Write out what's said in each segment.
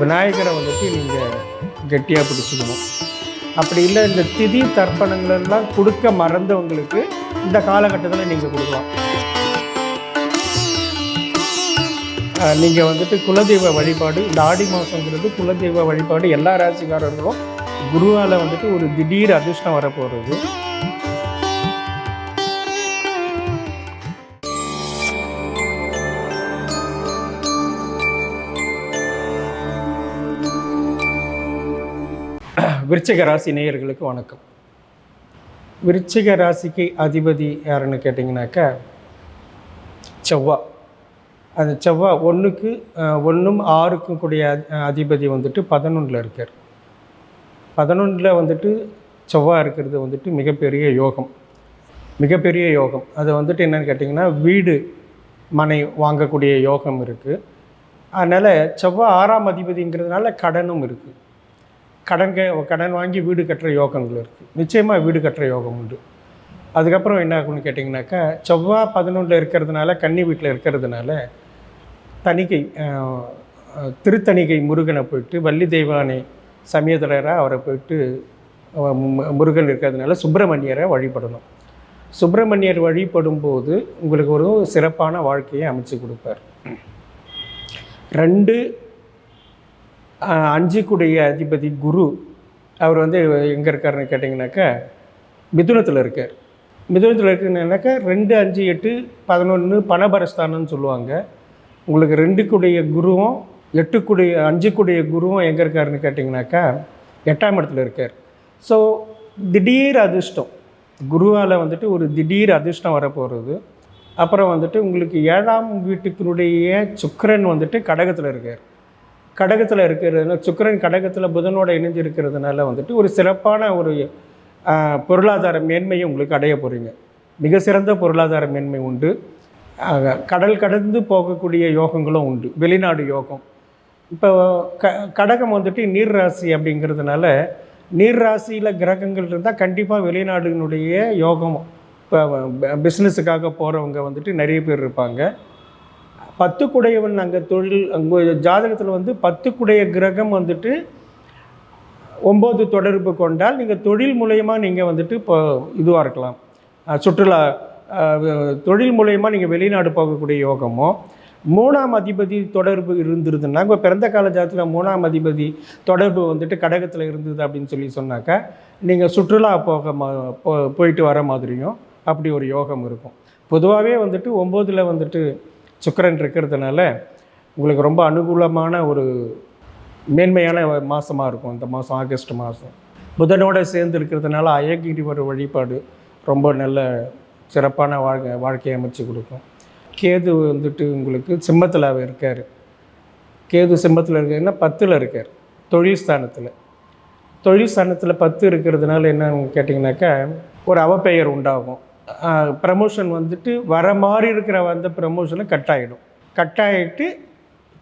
விநாயகரை வந்துட்டு நீங்கள் கெட்டியாக பிடிச்சிக்கணும். அப்படி இல்லை இந்த திதி தர்ப்பணங்களெல்லாம் கொடுக்க மறந்தவங்களுக்கு இந்த காலகட்டத்தில் நீங்கள் கொடுக்கலாம். நீங்கள் வந்துட்டு குலதெய்வ வழிபாடு இந்த ஆடி மாதங்கிறது குலதெய்வ வழிபாடு எல்லா ராசிக்காரர்களும் குருவால் வந்துட்டு ஒரு திடீர் அதிர்ஷ்டம் வரப்போகிறது விருச்சிக ராசி நேயர்களுக்கு வணக்கம். விருச்சிக ராசிக்கு அதிபதி யாருன்னு கேட்டிங்கனாக்கா செவ்வா. அந்த செவ்வா ஒன்றுக்கு ஒன்றும் ஆறுக்கும் கூடிய அதிபதி வந்துட்டு பதினொன்றில் இருக்கார். பதினொன்றில் வந்துட்டு செவ்வா இருக்கிறது வந்துட்டு மிகப்பெரிய யோகம். மிகப்பெரிய யோகம். அது வந்துட்டு என்னன்னு கேட்டிங்கன்னா வீடு மனை வாங்கக்கூடிய யோகம் இருக்குது அதனால் செவ்வாய் ஆறாம் அதிபதிங்கிறதுனால கடனும் இருக்குது கடன் கே- கடன் வாங்கி வீடு கட்டுற யோகங்கள் இருக்குது நிச்சயமாக வீடு கட்டுற யோகம் உண்டு. அதுக்கப்புறம் என்ன ஆகும்னு கேட்டிங்கனாக்கா செவ்வாய் பதினொன்றில் இருக்கிறதுனால கன்னி வீட்டில் இருக்கிறதுனால தணிக்கை திருத்தணிகை முருகனை போயிட்டு வள்ளி தெய்வானை சமயதரராக அவரை போயிட்டு முருகன் இருக்கிறதுனால சுப்பிரமணியரை வழிபடணும். சுப்பிரமணியர் வழிபடும்போது உங்களுக்கு ஒரு சிறப்பான வாழ்க்கையை அமைச்சு கொடுப்பார். ரெண்டு அஞ்சுக்குடைய அதிபதி குரு அவர் வந்து எங்கே இருக்காருன்னு கேட்டிங்கனாக்கா மிதுனத்தில் இருக்கார். மிதுனத்தில் இருக்குன்னாக்கா ரெண்டு அஞ்சு எட்டு பதினொன்று பணபரஸ்தானம்னு சொல்லுவாங்க. உங்களுக்கு ரெண்டு குருவும் எட்டுக்குடைய அஞ்சுக்குடைய குருவும் எங்கே இருக்காருன்னு கேட்டிங்கனாக்கா எட்டாம் இடத்துல இருக்கார். ஸோ திடீர் அதிர்ஷ்டம். குருவால் வந்துட்டு ஒரு திடீர் அதிர்ஷ்டம் வரப்போகிறது அப்புறம் வந்துட்டு உங்களுக்கு ஏழாம் வீட்டுக்குனுடைய சுக்கரன் வந்துட்டு கடகத்தில் இருக்கார். கடகத்தில் இருக்கிறதுனால சுக்கரன் கடகத்தில் புதனோட இணைஞ்சு இருக்கிறதுனால வந்துட்டு ஒரு சிறப்பான ஒரு பொருளாதார மேன்மையை உங்களுக்கு அடைய போகிறீங்க மிக சிறந்த பொருளாதார மேன்மை உண்டு. கடல் கடந்து போகக்கூடிய யோகங்களும் உண்டு. வெளிநாடு யோகம். இப்போ க கடகம் வந்துட்டு நீர் ராசி அப்படிங்கிறதுனால நீர் ராசியில் கிரகங்கள் இருந்தால் கண்டிப்பாக வெளிநாடுனுடைய யோகம் இப்போ பிஸ்னஸுக்காக போகிறவங்க வந்துட்டு நிறைய பேர் இருப்பாங்க. பத்து குடையவன் அங்கே தொழில் அங்கே ஜாதகத்தில் வந்து பத்து குடைய கிரகம் வந்துட்டு ஒம்பது தொடர்பு கொண்டால் நீங்கள் தொழில் மூலயமா நீங்கள் வந்துட்டு இப்போ இதுவாக இருக்கலாம். சுற்றுலா தொழில் மூலயமா நீங்கள் வெளிநாடு போகக்கூடிய யோகமோ மூணாம் அதிபதி தொடர்பு இருந்திருதுன்னா இப்போ பிறந்த கால ஜாதத்தில் மூணாம் அதிபதி தொடர்பு வந்துட்டு கடகத்தில் இருந்தது அப்படின்னு சொல்லி சொன்னாக்கா நீங்கள் சுற்றுலா போக மா போ போயிட்டு வர மாதிரியும் அப்படி ஒரு யோகம் இருக்கும். பொதுவாகவே வந்துட்டு ஒம்போதில் வந்துட்டு சுக்கரன் இருக்கிறதுனால உங்களுக்கு ரொம்ப அனுகூலமான ஒரு மேன்மையான மாதமாக இருக்கும். இந்த மாதம் ஆகஸ்ட் மாதம் புதனோட சேர்ந்து இருக்கிறதுனால அயகிரிவர் வழிபாடு ரொம்ப நல்ல சிறப்பான வாழ்க்கை வாழ்க்கையை அமைச்சு கொடுக்கும். கேது வந்துட்டு உங்களுக்கு சிம்மத்தில் இருக்கார். கேது சிம்மத்தில் இருக்காருன்னா பத்தில் இருக்கார். தொழில் ஸ்தானத்தில். தொழில் ஸ்தானத்தில் பத்து இருக்கிறதுனால என்னன்னு கேட்டிங்கனாக்கா ஒரு அவப்பெயர் உண்டாகும். ப்ரமோஷன் வந்துட்டு வர மாதிரி இருக்கிற அந்த ப்ரமோஷனை கட் ஆகிடும் கட் ஆகிட்டு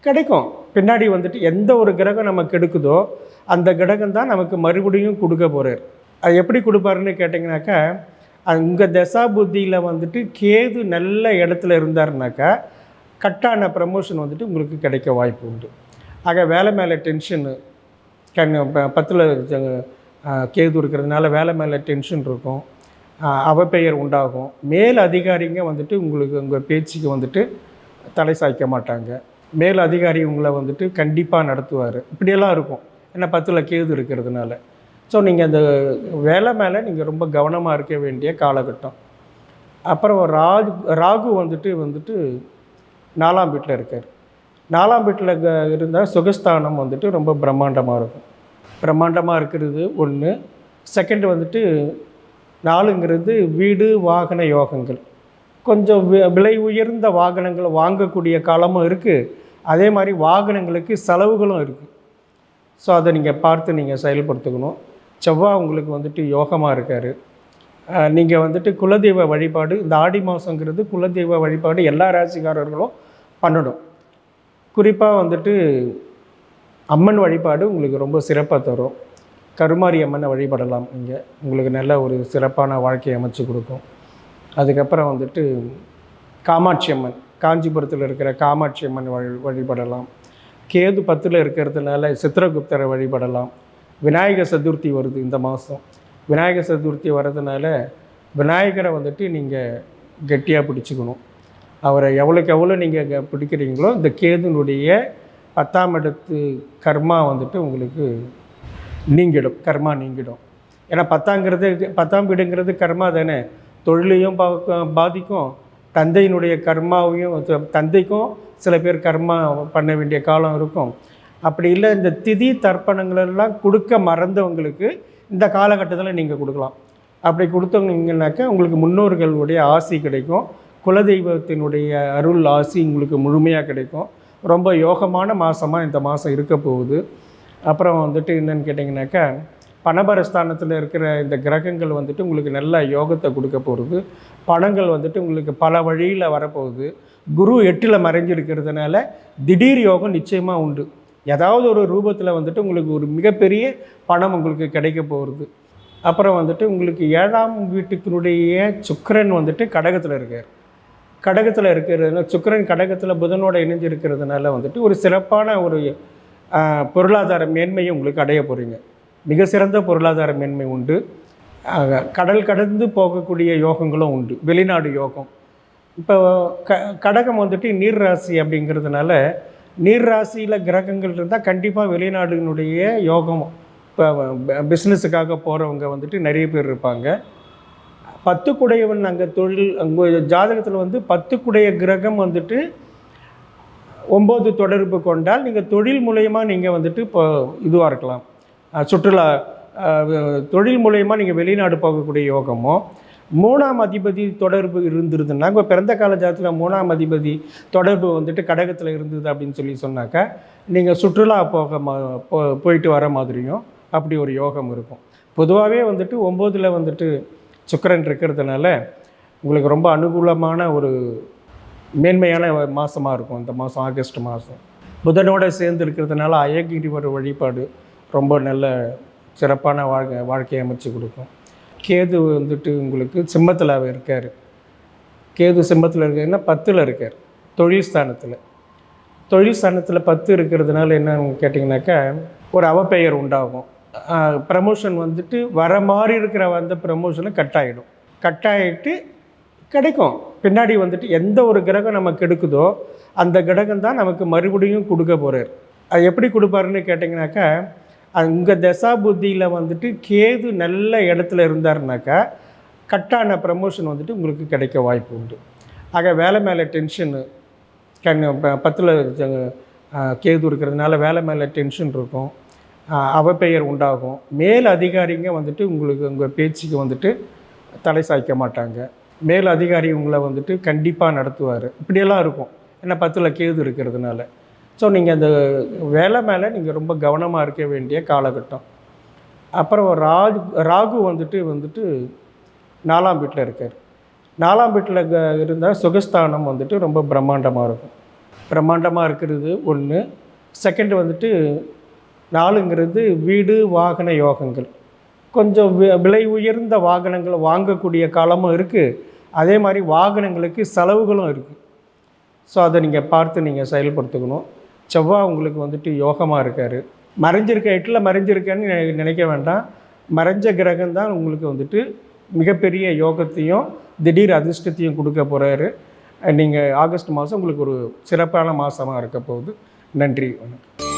கிடைக்கும். பின்னாடி வந்துட்டு எந்த ஒரு கிரகம் நமக்கு எடுக்குதோ அந்த கிரகம் தான் நமக்கு மறுபடியும் கொடுக்க போகிறார் அது எப்படி கொடுப்பாருன்னு கேட்டிங்கனாக்கா உங்கள் தசா புத்தியில் வந்துட்டு கேது நல்ல இடத்துல இருந்தாருனாக்கா கட்டான ப்ரமோஷன் வந்துட்டு உங்களுக்கு கிடைக்க வாய்ப்பு உண்டு. ஆக வேலை மேலே டென்ஷனு கண் ப- பத்தில் கேது இருக்கிறதுனால வேலை மேலே டென்ஷன் இருக்கும். அவப்பெயர் உண்டாகும். மேல் அதிகாரிங்க வந்துட்டு உங்களுக்கு உங்கள் பேச்சுக்கு வந்துட்டு தலை சாய்க்க மாட்டாங்க. மேல் அதிகாரி உங்களை வந்துட்டு கண்டிப்பாக நடத்துவார். இப்படியெல்லாம் இருக்கும். ஏன்னா பத்தில் கேது இருக்கிறதுனால. ஸோ நீங்கள் அந்த வேலை மேலே நீங்கள் ரொம்ப கவனமாக இருக்க வேண்டிய காலகட்டம். அப்புறம் ராகு ராகு வந்துட்டு வந்துட்டு நாலாம் வீட்டில் இருக்கார். நாலாம் வீட்டில் இருந்தால் சுகஸ்தானம் வந்துட்டு ரொம்ப பிரம்மாண்டமாக இருக்கும். பிரம்மாண்டமாக இருக்கிறது ஒன்று செகண்ட் வந்துட்டு நாலுங்கிறது வீடு வாகன யோகங்கள். கொஞ்சம் விலை உயர்ந்த வாகனங்களை வாங்கக்கூடிய காலமும் இருக்குது அதே மாதிரி வாகனங்களுக்கு செலவுகளும் இருக்குது ஸோ அதை நீங்கள் பார்த்து நீங்கள் செயல்படுத்திக்கணும். செவ்வாய் உங்களுக்கு வந்துட்டு யோகமாக இருக்கார். நீங்கள் வந்துட்டு குலதெய்வ வழிபாடு இந்த ஆடி மாதங்கிறது குலதெய்வ வழிபாடு எல்லா ராசிக்காரர்களும் பண்ணணும். குறிப்பாக வந்துட்டு அம்மன் வழிபாடு உங்களுக்கு ரொம்ப சிறப்பாக தரும். கருமாரி அம்மனை வழிபடலாம். இங்கே உங்களுக்கு நல்ல ஒரு சிறப்பான வாழ்க்கையை அமைச்சு கொடுக்கும். அதுக்கப்புறம் வந்துட்டு காமாட்சி அம்மன் காஞ்சிபுரத்தில் இருக்கிற காமாட்சி அம்மன் வழி வழிபடலாம். கேது பத்தில் இருக்கிறதுனால சித்திரகுப்தரை வழிபடலாம். விநாயகர் சதுர்த்தி வருது இந்த மாதம் விநாயகர் சதுர்த்தி வர்றதுனால விநாயகரை வந்துட்டு நீங்கள் கெட்டியாக பிடிச்சிக்கணும். அவரை எவ்வளோக்கு எவ்வளோ நீங்கள் பிடிக்கிறீங்களோ இந்த கேதுனுடைய பத்தாம் இடத்து கர்மா வந்துட்டு உங்களுக்கு நீங்கிடும் கர்மா நீங்கிடும். ஏன்னா பத்தாங்கிறது பத்தாம் வீடுங்கிறது கர்மா தானே. தொழிலையும் பா- பாதிக்கும் தந்தையினுடைய கர்மாவையும் தந்தைக்கும் சில பேர் கர்மா பண்ண வேண்டிய காலம் இருக்கும். அப்படி இல்லை இந்த திதி தர்ப்பணங்களெல்லாம் கொடுக்க மறந்தவங்களுக்கு இந்த காலகட்டத்தில் நீங்கள் கொடுக்கலாம். அப்படி கொடுத்தவங்கனாக்கா உங்களுக்கு முன்னோர்களுடைய ஆசி கிடைக்கும். குலதெய்வத்தினுடைய அருள் ஆசி உங்களுக்கு முழுமையாக கிடைக்கும். ரொம்ப யோகமான மாதமாக இந்த மாதம் இருக்க போகுது. அப்புறம் வந்துட்டு என்னன்னு கேட்டிங்கனாக்கா பணபரஸ்தானத்தில் இருக்கிற இந்த கிரகங்கள் வந்துட்டு உங்களுக்கு நல்ல யோகத்தை கொடுக்க போகிறது பணங்கள் வந்துட்டு உங்களுக்கு பல வழியில் வரப்போகுது. குரு எட்டில் மறைஞ்சிருக்கிறதுனால திடீர் யோகம் நிச்சயமாக உண்டு. ஏதாவது ஒரு ரூபத்தில் வந்துட்டு உங்களுக்கு ஒரு மிகப்பெரிய பணம் உங்களுக்கு கிடைக்க போகிறது அப்புறம் வந்துட்டு உங்களுக்கு ஏழாம் வீட்டுக்கினுடைய சுக்கரன் வந்துட்டு கடகத்தில் இருக்கார். கடகத்தில் இருக்கிறதுனால சுக்கரன் கடகத்தில் புதனோட இணைஞ்சு இருக்கிறதுனால வந்துட்டு ஒரு சிறப்பான ஒரு பொருளாதார மேன்மையை உங்களுக்கு அடைய போகிறீங்க மிக சிறந்த பொருளாதார மேன்மை உண்டு. கடல் கடந்து போகக்கூடிய யோகங்களும் உண்டு. வெளிநாடு யோகம். இப்போ க கடகம் வந்துட்டு நீர் ராசி அப்படிங்கிறதுனால நீர் ராசியில் கிரகங்கள் இருந்தால் கண்டிப்பாக வெளிநாடுனுடைய யோகம் இப்போ பிஸ்னஸுக்காக போகிறவங்க வந்துட்டு நிறைய பேர் இருப்பாங்க. பத்து குடையவன் அங்கே தொழில் அங்கே ஜாதகத்தில் வந்து பத்து குடைய கிரகம் வந்துட்டு ஒம்பது தொடர்பு கொண்டால் நீங்கள் தொழில் மூலயமா நீங்கள் வந்துட்டு இப்போ இதுவாக இருக்கலாம். சுற்றுலா தொழில் மூலயமா நீங்கள் வெளிநாடு போகக்கூடிய யோகமோ மூணாம் அதிபதி தொடர்பு இருந்திருதுன்னா இப்போ பிறந்த கால ஜாதத்தில் மூணாம் அதிபதி தொடர்பு வந்துட்டு கடகத்தில் இருந்தது அப்படின்னு சொல்லி சொன்னாக்கா நீங்கள் சுற்றுலா போக மா போ போயிட்டு வர மாதிரியும் அப்படி ஒரு யோகம் இருக்கும். பொதுவாகவே வந்துட்டு ஒம்போதில் வந்துட்டு சுக்கரன் இருக்கிறதுனால உங்களுக்கு ரொம்ப அனுகூலமான ஒரு மேன்மையான மாதமாக இருக்கும். இந்த மாதம் ஆகஸ்ட் மாதம் புதனோட சேர்ந்து இருக்கிறதுனால அயகிரிவர் வழிபாடு ரொம்ப நல்ல சிறப்பான வாழ்க்கை வாழ்க்கையை அமைச்சு கொடுக்கும். கேது வந்துட்டு உங்களுக்கு சிம்மத்தில் இருக்கார். கேது சிம்மத்தில் இருக்காருன்னா பத்தில் இருக்கார். தொழில் ஸ்தானத்தில். தொழில் ஸ்தானத்தில் பத்து இருக்கிறதுனால என்னன்னு கேட்டிங்கனாக்கா ஒரு அவப்பெயர் உண்டாகும். ப்ரமோஷன் வந்துட்டு வர மாதிரி இருக்கிற அந்த ப்ரமோஷனை கட் ஆகிடும் கட் ஆகிட்டு கிடைக்கும். பின்னாடி வந்துட்டு எந்த ஒரு கிரகம் நமக்கு எடுக்குதோ அந்த கிரகம் தான் நமக்கு மறுபடியும் கொடுக்க போகிறார் அது எப்படி கொடுப்பாருன்னு கேட்டிங்கனாக்கா உங்கள் தசா புத்தியில் வந்துட்டு கேது நல்ல இடத்துல இருந்தாருனாக்கா கட்டான ப்ரமோஷன் வந்துட்டு உங்களுக்கு கிடைக்க வாய்ப்பு உண்டு. ஆக வேலை மேலே டென்ஷனு கண் ப- பத்தில் கேது இருக்கிறதுனால வேலை மேலே டென்ஷன் இருக்கும். அவப்பெயர் உண்டாகும். மேல் அதிகாரிங்க வந்துட்டு உங்களுக்கு உங்கள் பேச்சுக்கு வந்துட்டு தலை சாய்க்க மாட்டாங்க. மேல் அதிகாரி உங்களை வந்துட்டு கண்டிப்பாக நடத்துவார். இப்படியெல்லாம் இருக்கும். ஏன்னா பத்தில் கேது இருக்கிறதுனால. ஸோ நீங்கள் அந்த வேலை மேலே நீங்கள் ரொம்ப கவனமாக இருக்க வேண்டிய காலகட்டம். அப்புறம் ராகு ராகு வந்துட்டு வந்துட்டு நாலாம் வீட்டில் இருக்கார். நாலாம் வீட்டில் இருந்தால் சுகஸ்தானம் வந்துட்டு ரொம்ப பிரம்மாண்டமாக இருக்கும். பிரம்மாண்டமாக இருக்கிறது ஒன்று செகண்ட் வந்துட்டு நாலுங்கிறது வீடு வாகன யோகங்கள். கொஞ்சம் விலை உயர்ந்த வாகனங்களை வாங்கக்கூடிய காலமும் இருக்குது அதே மாதிரி வாகனங்களுக்கு செலவுகளும் இருக்குது ஸோ அதை நீங்கள் பார்த்து நீங்கள் செயல்படுத்துக்கணும். செவ்வாய் உங்களுக்கு வந்துட்டு யோகமாக இருக்கார். மறைஞ்சிருக்க எட்டில் மறைஞ்சிருக்கேன்னு நினைக்க வேண்டாம். மறைஞ்ச கிரகம் தான் உங்களுக்கு வந்துட்டு மிகப்பெரிய யோகத்தையும் திடீர் அதிர்ஷ்டத்தையும் கொடுக்க போகிறாரு நீங்கள் ஆகஸ்ட் மாதம் உங்களுக்கு ஒரு சிறப்பான மாதமாக இருக்க போகுது. நன்றி வணக்கம்.